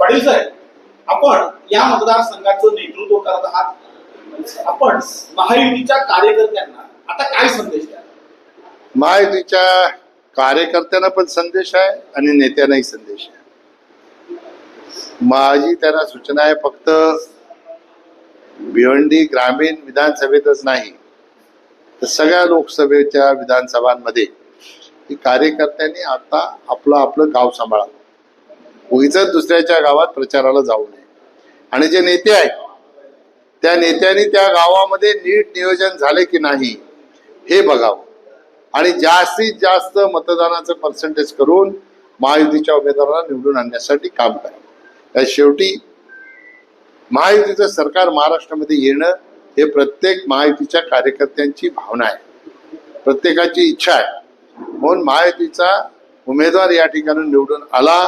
पाटील साहेब आपण या मतदारसंघाचं नेतृत्व करत आहात. आपण महायुतीच्या कार्यकर्त्यांना आता काय संदेश द्या महायुतीच्या कार्यकर्त्यांना पण संदेश आहे आणि नेत्यांनाही संदेश आहे. माझी त्यांना सूचना आहे फक्त भिवंडी ग्रामीण विधानसभेतच नाही तर सगळ्या लोकसभेच्या विधानसभांमध्ये कार्यकर्त्यांनी आता आपलं आपलं गाव सांभाळावं. उगीच दुसऱ्याच्या गावात प्रचाराला जाऊ नये. आणि जे नेते आहेत त्या नेत्यांनी त्या गावामध्ये नीट नियोजन झाले की नाही हे बघावं. आणि जास्तीत जास्त मतदानाचं पर्सेंटेज करून महायुतीच्या उमेदवाराला निवडून आणण्यासाठी काम करावं या शेवटी महायुतीचं सरकार महाराष्ट्रामध्ये येणं हे प्रत्येक महायुतीच्या कार्यकर्त्यांची भावना आहे. प्रत्येकाची इच्छा आहे. म्हणून महायुतीचा उमेदवार या ठिकाणी निवडून आला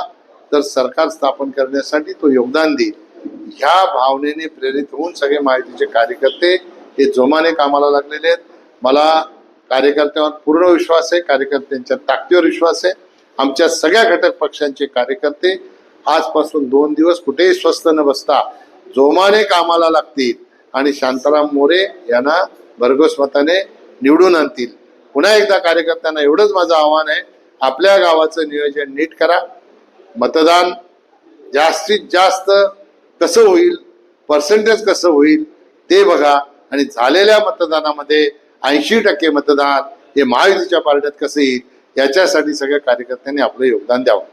तर सरकार स्थापन करण्यासाठी तो योगदान देईल. ह्या भावनेने प्रेरित होऊन सगळे माहितीचे कार्यकर्ते हे जोमाने कामाला लागलेले आहेत. मला कार्यकर्त्यांवर पूर्ण विश्वास आहे कार्यकर्त्यांच्या ताकदीवर विश्वास आहे. आमच्या सगळ्या घटक पक्षांचे कार्यकर्ते आजपासून दोन दिवस कुठेही स्वस्थ न बसता जोमाने कामाला लागतील आणि शांताराम मोरे यांना भरघोस मताने निवडून आणतील. पुन्हा एकदा कार्यकर्त्यांना एवढंच माझं आव्हान आहे आपल्या गावाचं नियोजन नीट करा. मतदान जास्तीत जास्त कसं होईल पर्सेंटेज कसं होईल ते बघा. आणि झालेल्या मतदानामध्ये ऐंशी टक्के मतदान हे महायुतीच्या पार्ट्यात कसं येईल याच्यासाठी सगळ्या कार्यकर्त्यांनी आपलं योगदान द्यावं.